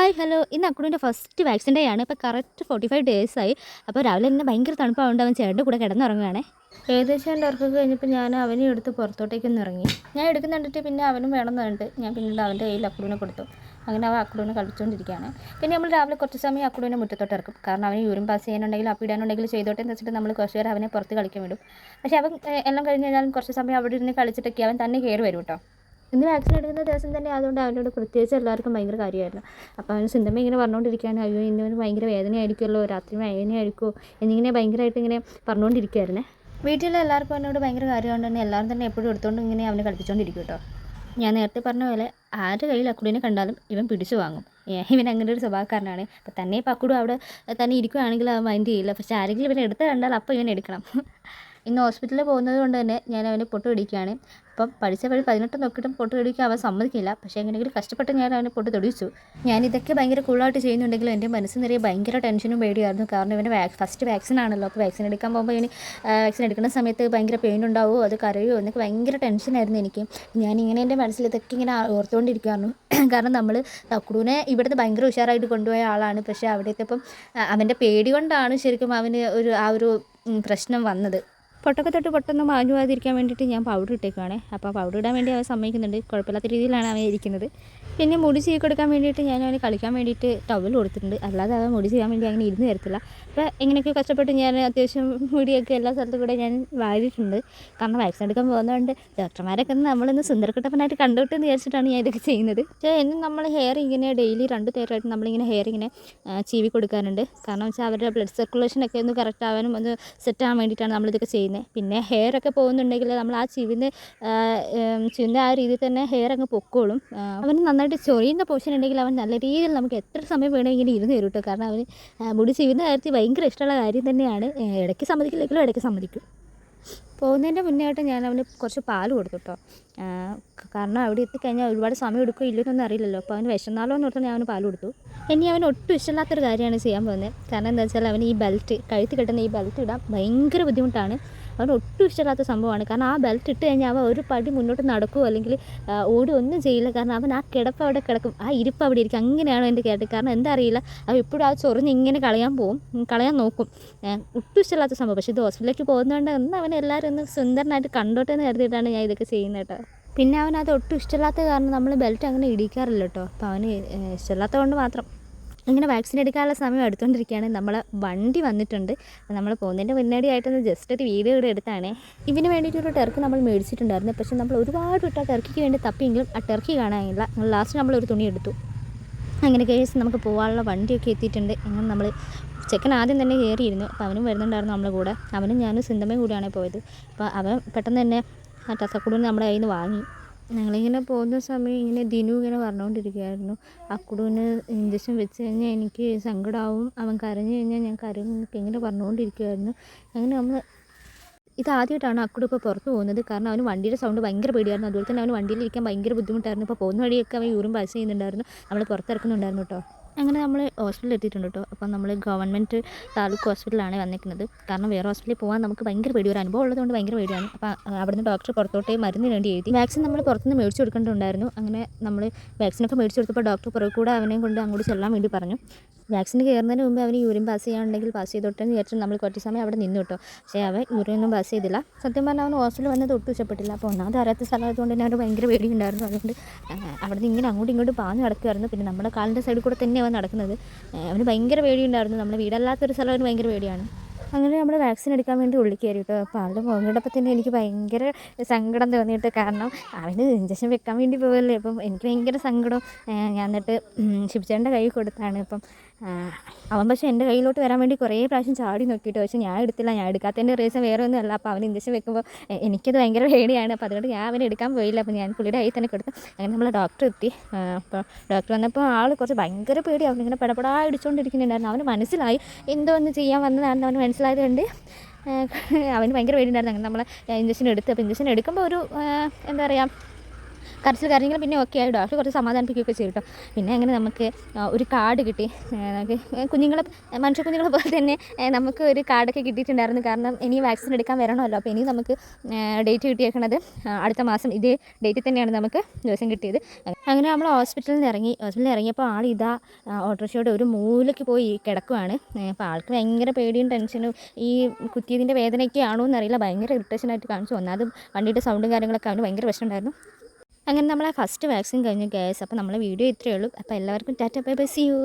Hi hello ഇന്ന് അക്കുടിന്റെ first vaccine day ആണ്. ഇപ്പോൾ കറക്റ്റ് ഫോർട്ടി ഫൈവ് ഡേയ്സ് ആയി. അപ്പോൾ രാവിലെ തന്നെ ഭയങ്കര തണുപ്പായതുകൊണ്ട് അവൻ ചേട്ടന്റെ കൂടെ കിടന്നുറങ്ങുകയാണേ ഏകദേശം എന്റെ ഉറക്കൊക്കെ കഴിഞ്ഞപ്പോൾ ഞാൻ അവനെ എടുത്ത് പുറത്തോട്ടേക്കൊന്ന് ഇറങ്ങി. ഞാൻ എടുക്കുന്നുണ്ടിട്ട് പിന്നെ അവനും വേണമെന്ന് പറഞ്ഞിട്ട് ഞാൻ പിന്നീട് അവന്റെ കയ്യിൽ അക്കുടിനെ കൊടുത്തു. അങ്ങനെ അവൻ അക്കുടിനെ കളിച്ചുകൊണ്ടിരിക്കുകയാണ് പിന്നെ നമ്മൾ രാവിലെ കുറച്ച് സമയം അക്കുടിനെ മുറ്റത്തോട്ട് ഇറക്കും. കാരണം അവന് യൂറിൻ പാസ് ചെയ്യാനുണ്ടെങ്കിൽ അപ്പിടാനുണ്ടെങ്കിൽ ചെയ്തോട്ടെ എന്ന് വെച്ചിട്ട് നമ്മൾ കുറച്ച് നേരം അവനെ പുറത്ത് കളിക്കാൻ വിടും. പക്ഷേ അവൻ എല്ലാം കഴിഞ്ഞ് കഴിഞ്ഞാലും കുറച്ച് സമയം അവിടെ ഇരുന്ന് കളിച്ചിട്ടൊക്കെ അവൻ തന്നെ കയറി വരും കേട്ടോ. ഇന്ന് വാക്സിൻ എടുക്കുന്ന ദിവസം തന്നെ ആയതുകൊണ്ട് അവനോട് പ്രത്യേകിച്ച് എല്ലാവർക്കും ഭയങ്കര കാര്യമായിരുന്നു. അപ്പോൾ അവൻ സിന്ധമ്മ ഇങ്ങനെ പറഞ്ഞുകൊണ്ടിരിക്കുകയാണ് അയ്യോ ഇന്നവന് ഭയങ്കര വേദനയായിരിക്കുമല്ലോ രാത്രി വേദനയായിരിക്കുമോ എന്നിങ്ങനെ ഭയങ്കരമായിട്ട് ഇങ്ങനെ പറഞ്ഞുകൊണ്ടിരിക്കുകയായിരുന്നേ. വീട്ടിലെ എല്ലാവർക്കും എന്നോട് ഭയങ്കര കാര്യമുകൊണ്ട് തന്നെ എല്ലാവരും തന്നെ എപ്പോഴും എടുത്തുകൊണ്ട് ഇങ്ങനെ അവനെ കളിപ്പിച്ചുകൊണ്ടിരിക്കും കേട്ടോ. ഞാൻ നേരത്തെ പറഞ്ഞ പോലെ ആരുടെ കയ്യിൽ അക്കുടിനെ കണ്ടാലും ഇവൻ പിടിച്ചു വാങ്ങും. ഇവൻ അങ്ങനെ ഒരു സ്വഭാവക്കാരനാണ്. അപ്പം തന്നെ ഇപ്പം അക്കുടും അവിടെ തന്നെ ഇരിക്കുകയാണെങ്കിൽ അവൻ മൈൻഡ് ചെയ്യില്ല. പക്ഷേ ആരെങ്കിലും ഇവനെ എടുത്ത് കണ്ടാൽ അപ്പോൾ ഇവൻ എടുക്കണം. ഇന്ന് ഹോസ്പിറ്റലിൽ പോകുന്നത് കൊണ്ട് തന്നെ ഞാൻ അവനെ പൊട്ട് പിടിക്കുകയാണ് അപ്പം പഠിച്ച വഴി പതിനെട്ട് നോക്കിയിട്ടും പൊട്ട് പിടിക്കാൻ അവൻ സമ്മതിക്കില്ല. പക്ഷേ എങ്ങനെയെങ്കിലും കഷ്ടപ്പെട്ട് ഞാൻ അവനെ പൊട്ട് തെളിയിച്ചു. ഞാൻ ഇതൊക്കെ ഭയങ്കര കൂളായിട്ട് ചെയ്യുന്നുണ്ടെങ്കിലും എന്റെ മനസ്സ് നിറയെ ഭയങ്കര ടെൻഷനും പേടിയായിരുന്നു. കാരണം ഇവന് വാക് ഫസ്റ്റ് വാക്സിൻ ആണല്ലോ. അപ്പോൾ വാക്സിൻ എടുക്കാൻ പോകുമ്പോൾ ഇനി വാക്സിൻ എടുക്കുന്ന സമയത്ത് ഭയങ്കര പെയിൻ ഉണ്ടാവുമോ? അത് കരയോ എന്നൊക്കെ ഭയങ്കര ടെൻഷനായിരുന്നു എനിക്ക്. ഞാനിങ്ങനെ എന്റെ മനസ്സിൽ ഇതൊക്കെ ഇങ്ങനെ ഓർത്തുകൊണ്ടിരിക്കുകയായിരുന്നു കാരണം നമ്മൾ തക്കുടൂനെ ഇവിടുന്ന് ഭയങ്കര ഉഷാറായിട്ട് കൊണ്ടുപോയ ആളാണ്. പക്ഷേ അവിടെ എത്തിയപ്പം അവന്റെ പേടി കൊണ്ടാണ് ശരിക്കും അവന് ഒരു ആ ഒരു പ്രശ്നം വന്നത്. പൊട്ടൊക്കെ തൊട്ട് പൊട്ടൊന്നും മാഞ്ഞു പോകാതിരിക്കാൻ വേണ്ടിയിട്ട് ഞാൻ പൗഡർ ഇട്ടേക്കുവാണ്. അപ്പോൾ പൗഡർ ഇടാൻ വേണ്ടി അവൻ സമ്മതിക്കുന്നുണ്ട്. കുഴപ്പമില്ലാത്ത രീതിയിലാണ് അവൻ ഇരിക്കുന്നത്. പിന്നെ മുടി ചീവി കൊടുക്കാൻ വേണ്ടിയിട്ട് ഞാൻ അവന് കളിക്കാൻ വേണ്ടിയിട്ട് ടവൽ കൊടുത്തിട്ടുണ്ട്. അല്ലാതെ അവൻ മുടി ചെയ്യാൻ വേണ്ടി അങ്ങനെ ഇരുന്ന് തരത്തില്ല അപ്പോൾ എങ്ങനെയൊക്കെ കഷ്ടപ്പെട്ട് ഞാൻ അത്യാവശ്യം മുടിയൊക്കെ എല്ലാ സ്ഥലത്തും കൂടെ ഞാൻ വാരിയിട്ടുണ്ട്. കാരണം വാക്സിൻ എടുക്കാൻ പോകുന്നതുകൊണ്ട് ഡോക്ടർമാരൊക്കെ നമ്മളിന്ന് സുന്ദരക്കുട്ടപ്പനായിട്ട് കണ്ടുവിട്ടെന്ന് വിചാരിച്ചിട്ടാണ് ഞാൻ ഇതൊക്കെ ചെയ്യുന്നത്. പക്ഷേ എന്നും നമ്മൾ ഹെയർ ഇങ്ങനെ ഡെയിലി രണ്ട് തേരായിട്ട് നമ്മളിങ്ങനെ ഹെയർ ഇങ്ങനെ ചീവി കൊടുക്കാറുണ്ട്. കാരണം വെച്ചാൽ അവരുടെ ബ്ലഡ് സർക്കുലേഷൻ ഒക്കെ ഒന്ന് കറക്റ്റ് ആവാനും ഒന്ന് സെറ്റ് ആവാൻ വേണ്ടിയിട്ടാണ് നമ്മളിതൊക്കെ ചെയ്യുന്നത്. പിന്നെ ഹെയർ ഒക്കെ പോകുന്നുണ്ടെങ്കിൽ നമ്മൾ ആ ചീവിന്ന് ചീവിന്റെ ആ രീതിയിൽ തന്നെ ഹെയർ അങ്ങ് പൊക്കോളും. അവന് നന്നായിട്ട് ചൊറിയുന്ന പോർഷൻ ഉണ്ടെങ്കിൽ അവൻ നല്ല രീതിയിൽ നമുക്ക് എത്ര സമയം വേണമെങ്കിൽ ഇരുന്ന് തരും കേട്ടോ കാരണം അവന് മുടി ചെയ്യുന്ന കാര്യത്തിൽ ഭയങ്കര ഇഷ്ടമുള്ള കാര്യം തന്നെയാണ്. ഇടയ്ക്ക് സമ്മതിക്കില്ലെങ്കിലും ഇടയ്ക്ക് സമ്മതിക്കും. പോകുന്നതിന്റെ മുന്നേ ആയിട്ട് ഞാൻ അവന് കുറച്ച് പാൽ കൊടുത്തു കേട്ടോ കാരണം അവിടെ എത്തിക്കഴിഞ്ഞാൽ ഒരുപാട് സമയം എടുക്കുകയോ ഇല്ലെന്നൊന്നും അറിയില്ലല്ലോ. അപ്പോൾ അവന് വിശന്നാലോ എന്ന് ഓർത്ത് ഞാൻ അവന് പാൽ കൊടുത്തു. ഇനി അവന് ഒട്ടും ഇഷ്ടമില്ലാത്തൊരു കാര്യമാണ് ചെയ്യാൻ പോകുന്നത്. കാരണം എന്താ വെച്ചാൽ അവന് ഈ ബെൽറ്റ് കഴുത്തി കെട്ടുന്ന ഈ ബെൽറ്റ് ഇടാൻ ഭയങ്കര ബുദ്ധിമുട്ടാണ്. അവന് ഒട്ടും ഇഷ്ടമില്ലാത്ത സംഭവമാണ്. കാരണം ആ ബെൽറ്റ് ഇട്ട് കഴിഞ്ഞാൽ അവൻ ഒരു പടി മുന്നോട്ട് നടക്കുമോ അല്ലെങ്കിൽ ഓടി ഒന്നും ചെയ്യില്ല. കാരണം അവൻ ആ കിടപ്പ് അവിടെ കിടക്കും. ആ ഇരിപ്പ് അവിടെ ഇരിക്കും. അങ്ങനെയാണ് എന്റെ കേട്ടത് കാരണം എന്താ അറിയില്ല. അവൻ ഇപ്പോഴും ആ ചൊറിഞ്ഞ് ഇങ്ങനെ കളയാൻ പോകും കളയാൻ നോക്കും. ഒട്ടും ഇഷ്ടമില്ലാത്ത സംഭവം. പക്ഷേ ഇത് ഹോസ്പിറ്റലിലേക്ക് പോകുന്നതുകൊണ്ട് ഒന്ന് അവൻ എല്ലാവരും ഒന്ന് സുന്ദരനായിട്ട് കണ്ടോട്ടെ എന്ന് കരുതിയിട്ടാണ് ഞാൻ ഇതൊക്കെ ചെയ്യുന്നത് കേട്ടോ. പിന്നെ അവൻ അത് ഒട്ടും ഇഷ്ടമില്ലാത്ത കാരണം നമ്മൾ ബെൽറ്റ് അങ്ങനെ ഇടിക്കാറില്ല കേട്ടോ. അപ്പോൾ അവന് ഇഷ്ടമില്ലാത്തത് കൊണ്ട് മാത്രം. ഇങ്ങനെ വാക്സിൻ എടുക്കാനുള്ള സമയം എടുത്തുകൊണ്ടിരിക്കുകയാണ് നമ്മളെ വണ്ടി വന്നിട്ടുണ്ട്. നമ്മൾ പോകുന്നതിന്റെ മുന്നോടിയായിട്ടൊന്ന് ജസ്റ്റ് ഒരു വീഡിയോ ഇവിടെ എടുത്താണ്. ഇതിന് വേണ്ടിയിട്ടൊരു ടെർക്ക് നമ്മൾ മേടിച്ചിട്ടുണ്ടായിരുന്നു. പക്ഷേ നമ്മൾ ഒരുപാട് വിട്ട് ടെർക്കിക്ക് വേണ്ടി തപ്പിയെങ്കിലും ആ ടെർക്കി കാണാനില്ല. ലാസ്റ്റ് ഒരു തുണി എടുത്തു. അങ്ങനെ കേസ് നമുക്ക് പോകാനുള്ള വണ്ടിയൊക്കെ എത്തിയിട്ടുണ്ട്. അങ്ങനെ നമ്മൾ ചെക്കൻ ആദ്യം തന്നെ കയറിയിരുന്നു. അപ്പോൾ അവനും വരുന്നുണ്ടായിരുന്നു നമ്മുടെ കൂടെ. അവനും ഞാനും സിന്തമ്മയും കൂടിയാണ് പോയത്. അപ്പോൾ അവൻ പെട്ടെന്ന് തന്നെ ആ ടസക്കുടൂന് നമ്മുടെ കയ്യിൽ നിന്ന് വാങ്ങി. ഞങ്ങളിങ്ങനെ പോകുന്ന സമയം ഇങ്ങനെ ദിനു ഇങ്ങനെ പറഞ്ഞുകൊണ്ടിരിക്കുകയായിരുന്നു അക്കുടൂന് ഇഞ്ചക്ഷൻ വെച്ച് കഴിഞ്ഞാൽ എനിക്ക് സങ്കടമാവും അവൻ കരഞ്ഞു കഴിഞ്ഞാൽ ഞാൻ കരയും ഇങ്ങനെ പറഞ്ഞുകൊണ്ടിരിക്കുകയായിരുന്നു അങ്ങനെ നമ്മൾ ഇതാദ്യമായിട്ടാണ് അക്കുടു ഇപ്പോൾ പുറത്ത് പോകുന്നത്. കാരണം അവന് വണ്ടിയുടെ സൗണ്ട് ഭയങ്കര പേടിയായിരുന്നു. അതുപോലെ തന്നെ അവന് വണ്ടിയിലിരിക്കാൻ ഭയങ്കര ബുദ്ധിമുട്ടായിരുന്നു. ഇപ്പോൾ പോകുന്ന വഴിയൊക്കെ അവൻ യൂറിൻ പാസ് ചെയ്യുന്നുണ്ടായിരുന്നു. നമ്മൾ പുറത്തിറക്കുന്നുണ്ടായിരുന്നു കേട്ടോ. അങ്ങനെ നമ്മൾ ഹോസ്പിറ്റലിൽ എത്തിയിട്ടുണ്ട് കേട്ടോ അപ്പോൾ നമ്മൾ ഗവൺമെന്റ് താലൂക്ക് ഹോസ്പിറ്റലാണ് വന്നിരിക്കുന്നത്. കാരണം വേറെ ഹോസ്പിറ്റലിൽ പോകാൻ നമുക്ക് ഭയങ്കര പേടി ഒരു അനുഭവം ഉള്ളതുകൊണ്ട് ഭയങ്കര പേടിയാണ്. അപ്പോൾ അവിടുന്ന് ഡോക്ടർ പുറത്തോട്ടേ മരുന്നിന് വേണ്ടി എഴുതി. വാക്സിൻ നമ്മൾ പുറത്തുനിന്ന് മേടിച്ചു കൊടുക്കേണ്ടതുണ്ടായിരുന്നു. അങ്ങനെ നമ്മൾ വാക്സിനൊക്കെ മേടിച്ചു കൊടുത്തപ്പോൾ ഡോക്ടർ പുറകെ കൂടെ അവനെയും കൊണ്ട് അങ്ങോട്ട് ചെല്ലാൻ വേണ്ടി പറഞ്ഞു. വാക്സിന് കയറുന്നതിന് മുമ്പ് അവന് യൂറിൻ പാസ് ചെയ്യാനുണ്ടെങ്കിൽ പാസ് ചെയ്തോട്ടെ എന്ന് വിചാരിച്ചു നമ്മൾ കുറച്ച് സമയം അവിടെ നിന്നു കേട്ടോ പക്ഷേ അവൻ യൂറിൻ ഒന്നും പാസ് ചെയ്തില്ല. സത്യം പറഞ്ഞാൽ അവൻ ഹോസ്റ്റലിൽ വന്നത് ഒട്ടും ഇഷ്ടപ്പെട്ടില്ല. അപ്പോൾ ഒന്നാമത് അറിയാത്ത സ്ഥലമായതുകൊണ്ട് തന്നെ അവന് ഭയങ്കര പേടിയുണ്ടായിരുന്നു. അതുകൊണ്ട് അവിടെ നിന്ന് ഇങ്ങനെ അങ്ങോട്ടും ഇങ്ങോട്ടും പാഞ്ഞ് നടക്കുമായിരുന്നു പിന്നെ നമ്മുടെ കാലിന്റെ സൈഡിൽ കൂടെ തന്നെ അവൻ നടക്കുന്നത്. അവന് ഭയങ്കര പേടിയുണ്ടായിരുന്നു. നമ്മുടെ വീടല്ലാത്തൊരു സ്ഥലം അവന് ഭയങ്കര പേടിയാണ്. അങ്ങനെ നമ്മൾ വാക്സിൻ എടുക്കാൻ വേണ്ടി ഉള്ളിൽ കയറി കേട്ടോ. അപ്പോൾ ആളുടെ മുഖം കണ്ടപ്പോൾ തന്നെ എനിക്ക് ഭയങ്കര സങ്കടം തോന്നിയിട്ട് കാരണം അവന് ഇഞ്ചക്ഷൻ വെക്കാൻ വേണ്ടി പോകല്ലേ അപ്പം എനിക്ക് ഭയങ്കര സങ്കടം. ഞാൻ എന്നിട്ട് ശിവചേട്ടന്റെ കൈ കൊടുത്താണ്. ഇപ്പം ആ, അവൻ പക്ഷേ എന്റെ കയ്യിലോട്ട് വരാൻ വേണ്ടി കുറേ പ്രാവശ്യം ചാടി നോക്കിയിട്ട് പക്ഷേ ഞാൻ എടുത്തില്ല ഞാൻ എടുക്കാത്തതിന്റെ റീസൺ വേറെ ഒന്നുമല്ല അപ്പോൾ അവൻ ഇഞ്ചക്ഷൻ വെക്കുമ്പോൾ എനിക്കത് ഭയങ്കര പേടിയാണ്. അപ്പോൾ അതുകൊണ്ട് ഞാൻ അവനെ എടുക്കാൻ പോയില്ല. അപ്പോൾ ഞാൻ പുള്ളിയുടെ കയ്യിൽ തന്നെ കൊടുത്തു. അങ്ങനെ നമ്മൾ ഡോക്ടർ എത്തി. അപ്പോൾ ഡോക്ടർ വന്നപ്പോൾ ആൾ കുറച്ച് ഭയങ്കര പേടി. ഇങ്ങനെ പടപടാ ഇടിച്ചുകൊണ്ടിരിക്കുന്നുണ്ടായിരുന്നു അവന് മനസ്സിലായി. എന്തോ ഒന്ന് ചെയ്യാൻ വന്നതാണെന്ന് അവന് മനസ്സിലായത് കൊണ്ട് അവന് ഭയങ്കര പേടിയുണ്ടായിരുന്നു അങ്ങനെ നമ്മൾ ഇഞ്ചക്ഷൻ എടുത്ത്. അപ്പോൾ ഇഞ്ചക്ഷൻ എടുക്കുമ്പോൾ ഒരു എന്താ പറയുക കരച്ചിൽ കരഞ്ഞെങ്കിലും പിന്നെ ഓക്കെ ആയി. ഡോക്ടർ കുറച്ച് സമാധാനിപ്പിക്കുകയൊക്കെ ചെയ്തു കേട്ടോ പിന്നെ അങ്ങനെ നമുക്ക് ഒരു കാർഡ് കിട്ടി. നമുക്ക് കുഞ്ഞുങ്ങളെ മനുഷ്യ കുഞ്ഞുങ്ങളെ പോലെ തന്നെ നമുക്ക് ഒരു കാർഡൊക്കെ കിട്ടിയിട്ടുണ്ടായിരുന്നു. കാരണം ഇനി വാക്സിൻ എടുക്കാൻ വരണമല്ലോ. അപ്പോൾ ഇനി നമുക്ക് ഡേറ്റ് കിട്ടിയേക്കണത് അടുത്ത മാസം ഇതേ ഡേറ്റിൽ തന്നെയാണ് നമുക്ക് ദിവസം കിട്ടിയത്. അങ്ങനെ നമ്മൾ ഹോസ്പിറ്റലിൽ നിന്ന് ഇറങ്ങി. ഹോസ്പിറ്റലിൽ ഇറങ്ങിയപ്പോൾ ആൾ ഇതാ ഓട്ടോറിക്ഷയുടെ ഒരു മൂലയ്ക്ക് പോയി കിടക്കുവാണ്. അപ്പോൾ ആൾക്ക് ഭയങ്കര പേടിയും ടെൻഷനും ഈ കുത്തിയതിന്റെ വേദനയൊക്കെ ആണോ എന്നറിയില്ല ഭയങ്കര ഇറിറ്റേഷനായിട്ട് കാണിച്ചു. ഒന്നാമത് വണ്ടിയുടെ സൗണ്ടും കാര്യങ്ങളൊക്കെ അവന് ഭയങ്കര പ്രശ്നമുണ്ടായിരുന്നു അങ്ങനെ നമ്മളെ ഫസ്റ്റ് വാക്സിൻ കഴിഞ്ഞു ഗ്യാസ് അപ്പോൾ നമ്മളെ വീഡിയോ ഇത്രയേ ഉള്ളൂ. അപ്പോൾ എല്ലാവർക്കും tata bye bye see you